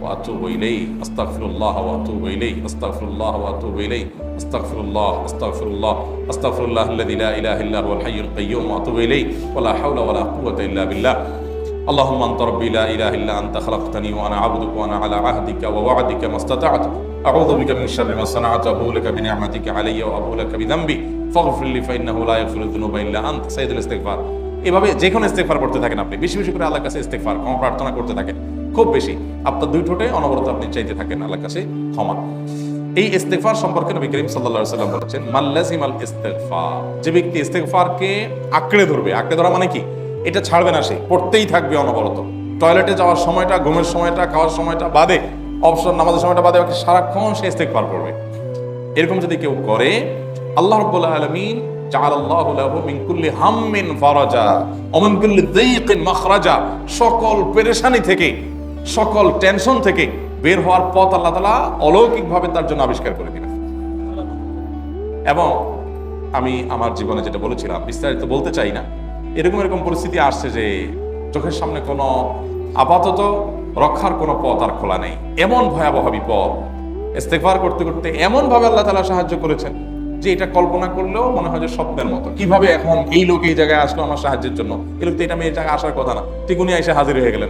ওয়া আতুবু ইলাইহি আস্তাগফিরুল্লাহ ওয়া আতুবু ইলাইহি আস্তাগফিরুল্লাহ ওয়া আতুবু ইলাইহি আস্তাগফিরুল্লাহ আস্তাগফিরুল্লাহ আস্তাগফিরুল্লাহ আল্লাযী লা ইলাহা ইল্লা হুয়াল হাইয়ুল কাইয়্যুম ওয়া আতুবু ইলাইহি ওয়া লা হাওলা ওয়া লা কুওয়াতা ইল্লা বিল্লাহ اللهم انت ربي لا اله الا انت خلقتني وانا عبدك وانا على عهدك ووعدك ما استطعت اعوذ بك من شر ما صنعت ابو لك بنعمتك علي وابو لك بذنبي فاغفر لي فانه لا يغفر الذنوب الا انت سيد الاستغفار এভাবে যে কোনো ইস্তেগফার করতে থাকেন আপনি বেশি বেশি করে আল্লাহর কাছে ইস্তেগফার ক্ষমা প্রার্থনা করতে থাকেন খুব বেশি। আপনার দুই ঠোঁটে অনবরত আপনি চাইতে থাকেন আল্লাহ কাছে ক্ষমা। এই ইস্তেগফার সম্পর্কে নবী করিম আলাইহি সাল্লাম বলেছেন মাল্লাজিমাল যে ব্যক্তি ইস্তেগফারকে আঁকড়ে ধরবে, আঁকড়ে ধরা মানে কি? এটা ছাড়বে না সে, পড়তেই থাকবে অনবরত। টয়লেটে যাওয়ার সময়টা, ঘুমের সময়টা, খাওয়ার সময়টা বাদে, অবসর নামাজের সময়টা বাদে ওকে সারাক্ষণ সে ইস্তেগফার করবে। এরকম যদি কেউ করে, আল্লাহ রাব্বুল আলামিন মিন সকল পেরেশানি থেকে সকল টেনশন থেকে বের হওয়ার পথ আল্লাহ তাআলা অলৌকিকভাবে তার জন্য আবিষ্কার করে দিলেন এবং আমি আমার জীবনে যেটা বলেছিলাম, বিস্তারিত বলতে চাই না, এরকম এরকম পরিস্থিতি আসছে যে চোখের সামনে কোনো আপাতত রক্ষার কোনো পথ আর খোলা নেই। এমন ভয়াবহ বিপদ ইস্তেগফার করতে করতে এমন ভাবে আল্লাহ তাআলা সাহায্য করেছেন যে এটা কল্পনা করলেও মনে হয় যে স্বপ্নের মতো। কীভাবে এখন এই লোক এই জায়গায় আসলো আমার সাহায্যের জন্য? এই লোক তো এটা এই জায়গায় আসার কথা না। ঠিক উনি এসে হাজির হয়ে গেলেন।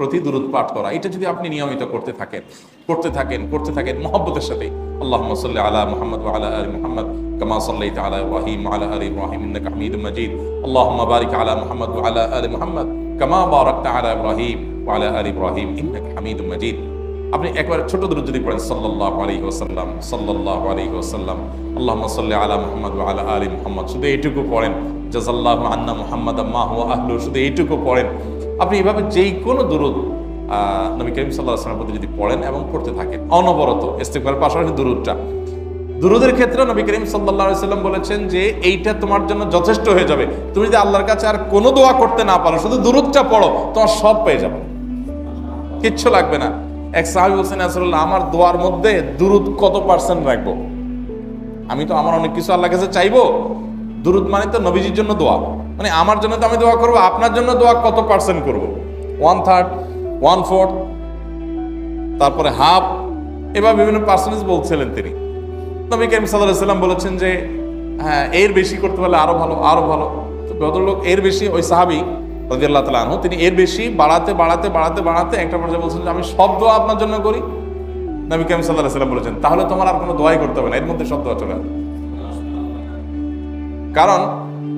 প্রতি দুরুদ পাঠ করা। এটা যদি আপনি নিয়মিত করতে থাকেন করতে থাকেন করতে থাকেন মহব্বতের সাথে আল্লাহ সাল্লি আলা মুহাম্মদ আলা আলি মুহাম্মদ আলা ইব্রাহিম ওয়া আলা আলি ইব্রাহিম ইন্নাকা হামিদুম মাজিদ। আল্লাহুম্মা বারিক আলা মুহাম্মদ ওয়া আলা আলি মুহাম্মদ কামা বারাকতা আলা ইব্রাহিম ওয়া আলা ইব্রাহিম ইন্নাকা হামিদুম মাজিদ। আপনি একবার ছোট দূর যদি পড়েন, সাল্লাল্লাহু আলাইহি ওয়াসাল্লাম, সাল্লাল্লাহু আলাইহি ওয়াসাল্লাম, আল্লাহুম্মা সাল্লি আলা মুহাম্মদ আলা আলি মুহাম্মদ। শুধু এইটুকু পড়েন। জাযাল্লাহু আন্না মুহাম্মাদ মা হুয়া আহলু শুধু এইটুকু পড়েন। আপনি এভাবে যেই কোনো আহ, নবী করিম সাল্লাহ আসলামের প্রতি যদি পড়েন এবং পড়তে থাকেন অনবরত ইস্তেগফারের পাশাপাশি দুরুদটা। দুরুদের ক্ষেত্রে নবী করিম আলাইহি সাল্লাম বলেছেন যে এইটা তোমার জন্য যথেষ্ট হয়ে যাবে। তুমি যদি আল্লাহর কাছে আর কোনো দোয়া করতে না পারো শুধু দুরুদটা পড়ো তোমার সব পেয়ে যাবে। কিচ্ছু লাগবে না। এক সাহাবি হোসেন আসলে আমার দোয়ার মধ্যে দুরুদ কত পার্সেন্ট রাখব? আমি তো আমার অনেক কিছু আল্লাহ কাছে চাইব। দুরুদ মানে তো নবীজির জন্য দোয়া। মানে আমার জন্য তো আমি দোয়া করব, আপনার জন্য দোয়া কত পার্সেন্ট করব? ওয়ান থার্ড ওয়ান ফোর্থ তারপরে হাফ এবার বিভিন্ন পার্সেন্টেজ বলছিলেন তিনি। নবী করিম সাল্লাম বলেছেন যে হ্যাঁ এর বেশি করতে পারলে আরও ভালো আরও ভালো। তো ভদ্রলোক এর বেশি, ওই সাহাবি রাদিয়াল্লাহু তাআলা আনহু, তিনি এর বেশি বাড়াতে বাড়াতে বাড়াতে বাড়াতে একটা পর্যায়ে বলছেন যে, আমি সব দোয়া আপনার জন্য করি। নবী করিম সাল্লাহ সাল্লাম বলেছেন, তাহলে তোমার আর কোনো দোয়াই করতে হবে না। এর মধ্যে সব দোয়া চলে কারণ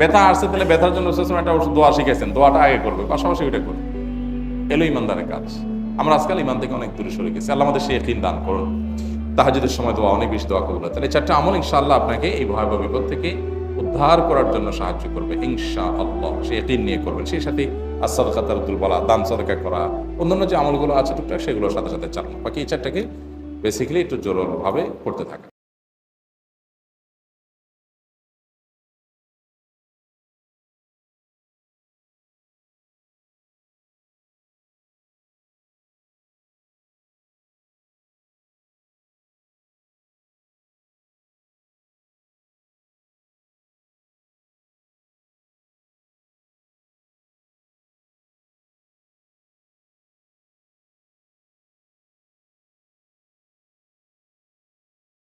ব্যথা আসছে তাহলে ব্যথার জন্য একটা ওষুধ দোয়া শিখেছেন, দোয়াটা আগে করবে, পাশাপাশি ওইটা করবে। এলো ইমানদারের কাজ। আমরা আজকাল ইমান থেকে অনেক দূরে সরে গেছি। আল্লাহ আমাদের সেই একদিন দান করুন। তাহাজুদের সময় দোয়া অনেক বেশি দোয়া করব তাহলে চারটা আমল ইনশাআল্লাহ আপনাকে এই ভয়াবহ বিপদ থেকে উদ্ধার করার জন্য সাহায্য করবে। ইনশা আল্লাহ সে এটিন নিয়ে করবেন। সেই সাথে আসাদ খাতারুল বলা, দান, সদকা করা, অন্যান্য যে আমলগুলো আছে টুকটাক, সেগুলোর সাথে সাথে চালানো। বাকি এই চারটাকে বেসিক্যালি একটু জোরভাবে করতে থাকা